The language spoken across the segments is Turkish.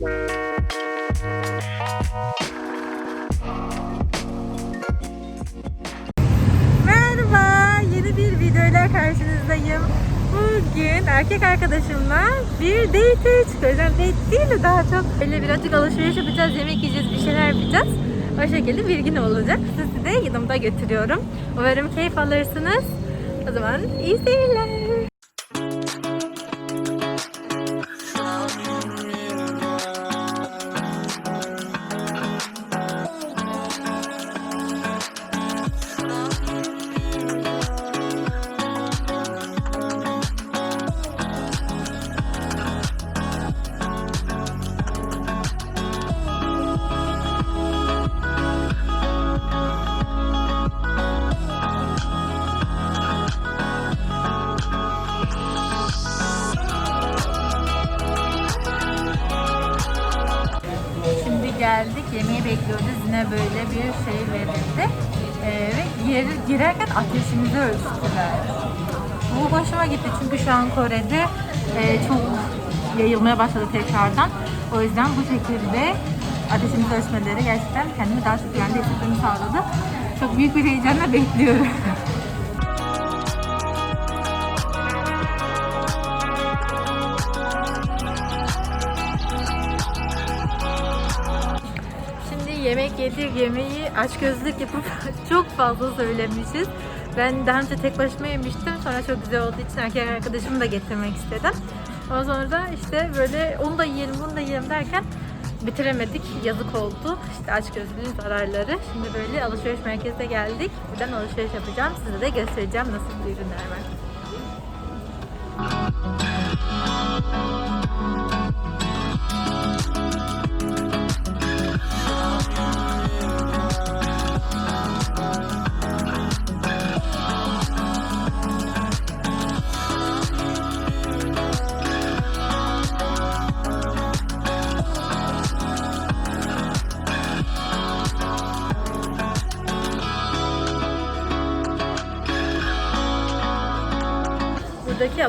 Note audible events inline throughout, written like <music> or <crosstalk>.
Merhaba, yeni bir videoyla karşınızdayım. Bugün erkek arkadaşımla bir date çıkıyoruz. Yani date değil de daha çok böyle birazcık alışveriş yapacağız, yemek yiyeceğiz, bir şeyler yapacağız. O şekilde bir gün olacak. Sizi de yanımda götürüyorum. Umarım keyif alırsınız. O zaman iyi seyirler. Yer, girerken ateşimizi ölçtüler. Bu hoşuma gitti çünkü şu an Kore'de e, çok yayılmaya başladı tekrardan. O yüzden bu şekilde ateşimizi ölçmeleri gerçekten kendimi daha çok güvende hissetmemi sağladı. Çok büyük bir heyecanla bekliyorum. <laughs> yemek yedik, yemeği açgözlük yapıp <laughs> çok fazla söylemişiz. Ben daha önce tek başıma yemiştim. Sonra çok güzel olduğu için erkek arkadaşımı da getirmek istedim. Ondan sonra da işte böyle onu da yiyelim, bunu da yiyelim derken bitiremedik. Yazık oldu. İşte açgözlülüğün zararları. Şimdi böyle alışveriş merkezine geldik. Buradan alışveriş yapacağım. Size de göstereceğim nasıl bir ürünler var.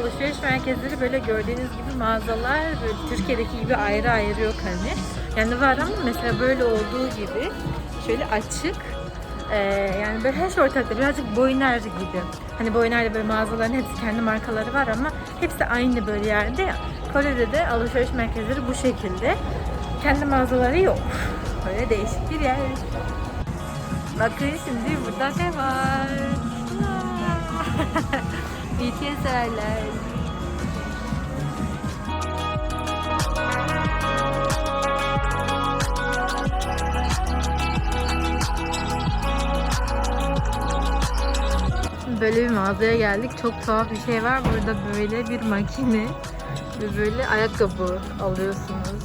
Alışveriş merkezleri böyle gördüğünüz gibi mağazalar böyle Türkiye'deki gibi ayrı ayrı yok hani. Yani var ama mesela böyle olduğu gibi şöyle açık ee, yani böyle her şey ortakta birazcık Boyner gibi. Hani Boyner'de böyle mağazaların hepsi kendi markaları var ama hepsi aynı böyle yerde ya. Kore'de de alışveriş merkezleri bu şekilde. Kendi mağazaları yok. Böyle değişik bir yer. Bakın şimdi burada ne var? <laughs> BTS. Böyle bir mağazaya geldik. Çok tuhaf bir şey var. Burada böyle bir makine ve böyle ayakkabı alıyorsunuz.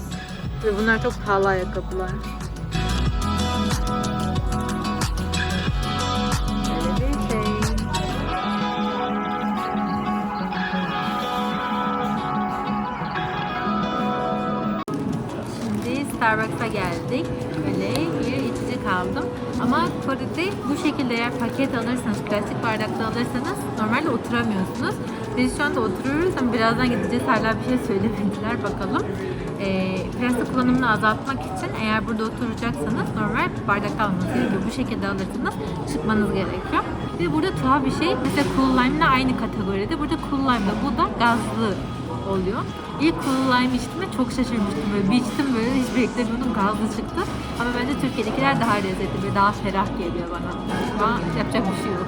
Ve bunlar çok pahalı ayakkabılar. Starbucks'a geldik. Böyle bir içecek aldım. Ama Kore'de bu şekilde eğer paket alırsanız, plastik bardakta alırsanız normalde oturamıyorsunuz. Biz şu anda oturuyoruz ama birazdan gideceğiz. Hala bir şey söylemediler. Bakalım. Ee, plastik kullanımını azaltmak için eğer burada oturacaksanız normal bardakta almanız gerekiyor. Bu şekilde alırsanız çıkmanız gerekiyor. De burada tuhaf bir şey. Mesela Cool Lime'la aynı kategoride. Burada Cool Lime'da bu da gazlı oluyor. İlk Cool Lime içtiğimde çok şaşırmıştım. Böyle bir içtim böyle hiç beklemiyordum gazlı çıktı. Ama bence Türkiye'dekiler daha lezzetli ve daha ferah geliyor bana. Ama yapacak bir şey yok.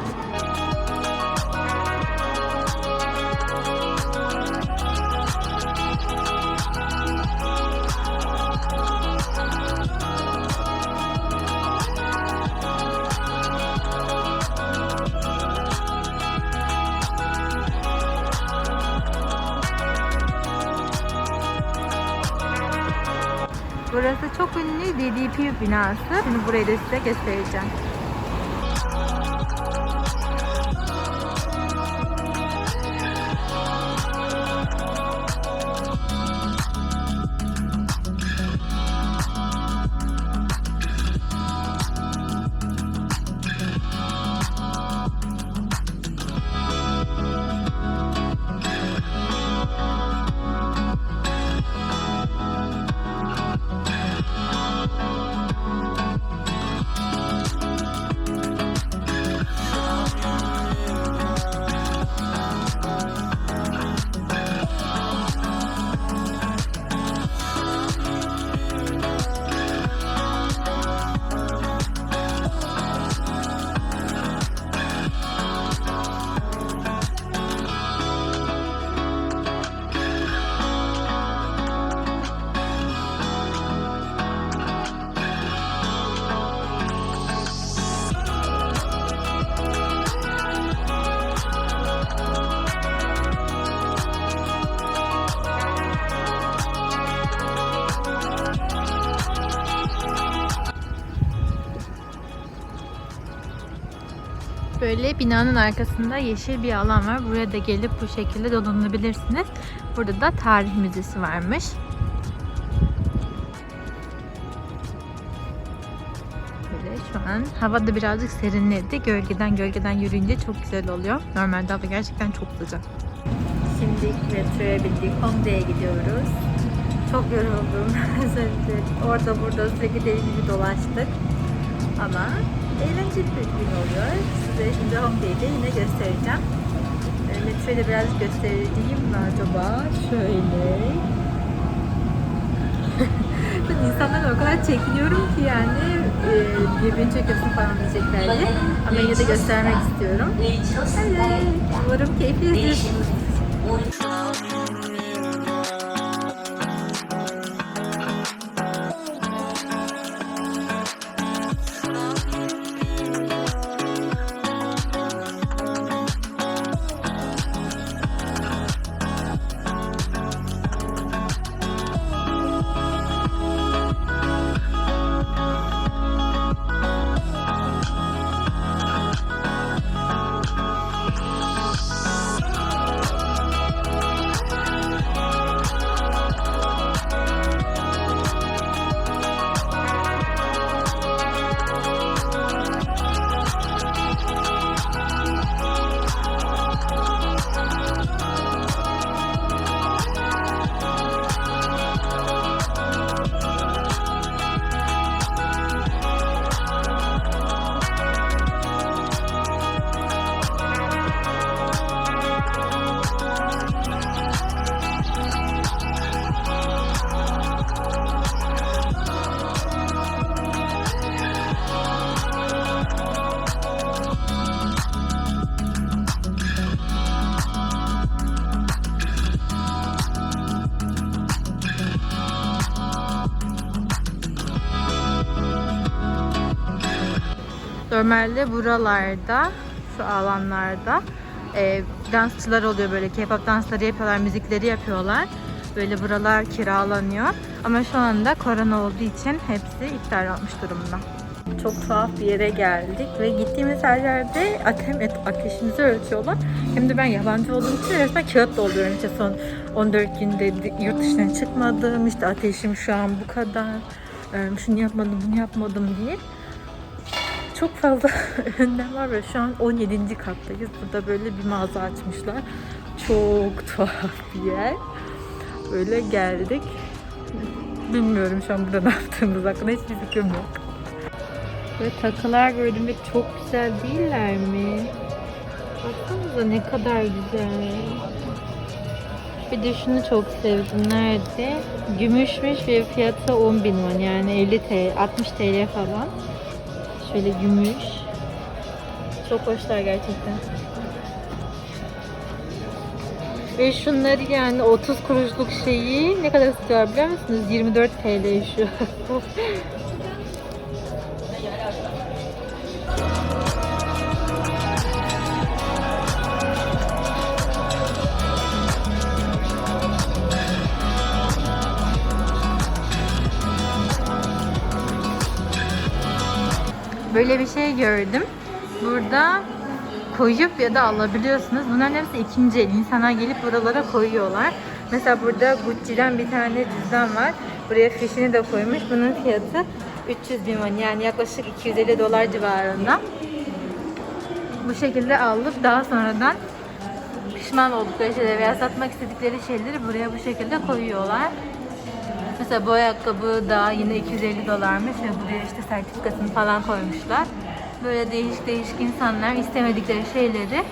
Burası çok ünlü DDP binası. Şimdi burayı da size göstereceğim. Böyle binanın arkasında yeşil bir alan var. Buraya da gelip bu şekilde dolanabilirsiniz. Burada da tarih müzesi varmış. Böyle şu an hava da birazcık serinledi. Gölgeden gölgeden yürüyünce çok güzel oluyor. Normalde hava gerçekten çok sıcak. Şimdi metroya bindik. Hongdae'ye gidiyoruz. Çok yoruldum. <laughs> Orada burada sürekli deli gibi dolaştık. Ama eğlenceli bir gün oluyor. Size şimdi de yine göstereceğim. E, Metroyu da biraz göstereyim mi acaba? Şöyle. <laughs> Ben insanlardan o kadar çekiniyorum ki yani e, birbirini çekiyorsun falan diyecekler diye. Ama yine de göstermek istiyorum. Evet. Umarım keyifli izliyorsunuz. Normalde buralarda, şu alanlarda e, dansçılar oluyor böyle K-pop dansları yapıyorlar, müzikleri yapıyorlar. Böyle buralar kiralanıyor. Ama şu anda korona olduğu için hepsi iptal olmuş durumda. Çok tuhaf bir yere geldik ve gittiğimiz her yerde atem et ateşimizi ölçüyorlar. Hem de ben yabancı olduğum için resmen kağıt dolduruyorum. İşte son 14 günde yurt dışına çıkmadım, işte ateşim şu an bu kadar, e, şunu yapmadım, bunu yapmadım diye çok fazla <laughs> önlem var ve şu an 17. kattayız. Burada böyle bir mağaza açmışlar. Çok tuhaf bir yer. Böyle geldik. Bilmiyorum şu an burada ne yaptığımız hakkında hiçbir fikrim yok. Ve takılar bölümü çok güzel değiller mi? Baksanıza ne kadar güzel. Bir de şunu çok sevdim. Nerede? Gümüşmüş ve fiyatı 10 bin won yani 50 TL, 60 TL falan. Şöyle gümüş. Çok hoşlar gerçekten. Ve şunları yani 30 kuruşluk şeyi ne kadar satıyor biliyor musunuz? 24 TL şu. <laughs> Böyle bir şey gördüm. Burada koyup ya da alabiliyorsunuz. Bunların hepsi ikinci el. İnsanlar gelip buralara koyuyorlar. Mesela burada Gucci'den bir tane cüzdan var. Buraya fişini de koymuş. Bunun fiyatı 300 bin won yani yaklaşık 250 dolar civarında. Bu şekilde alıp daha sonradan pişman oldukları şeyleri veya satmak istedikleri şeyleri buraya bu şekilde koyuyorlar. Mesela bu ayakkabı da yine 250 dolarmış ve buraya işte sertifikasını falan koymuşlar. Böyle değişik değişik insanlar istemedikleri şeyleri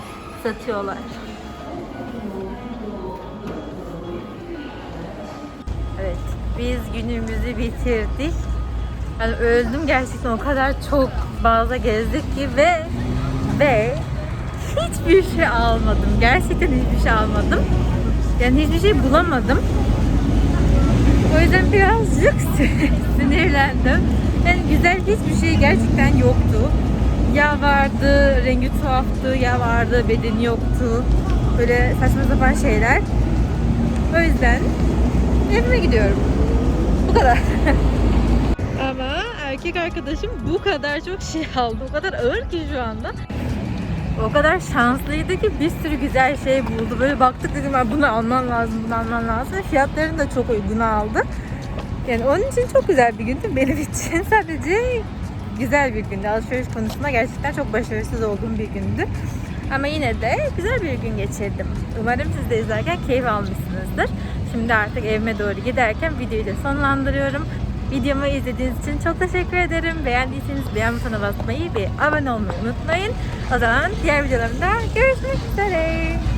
satıyorlar. Evet, biz günümüzü bitirdik. Yani öldüm gerçekten o kadar çok mağaza gezdik ki ve ve hiçbir şey almadım. Gerçekten hiçbir şey almadım. Yani hiçbir şey bulamadım. O yüzden birazcık <laughs> sinirlendim. Yani güzel hiçbir şey gerçekten yoktu. Ya vardı, rengi tuhaftı, ya vardı, bedeni yoktu. Böyle saçma sapan şeyler. O yüzden evime gidiyorum. Bu kadar. <laughs> Ama erkek arkadaşım bu kadar çok şey aldı. O kadar ağır ki şu anda. O kadar şanslıydı ki bir sürü güzel şey buldu. Böyle baktık dedim "Ay, bunu alman lazım, bunu alman lazım. Fiyatlarını da çok uyguna aldı. Yani onun için çok güzel bir gündü <laughs> benim için. Sadece güzel bir gündü. Alışveriş konusunda gerçekten çok başarısız olduğum bir gündü. Ama yine de güzel bir gün geçirdim. Umarım siz de izlerken keyif almışsınızdır. Şimdi artık evime doğru giderken videoyu da sonlandırıyorum. Videomu izlediğiniz için çok teşekkür ederim. Beğendiyseniz beğen butonuna basmayı ve abone olmayı unutmayın. O zaman diğer videolarımda görüşmek üzere.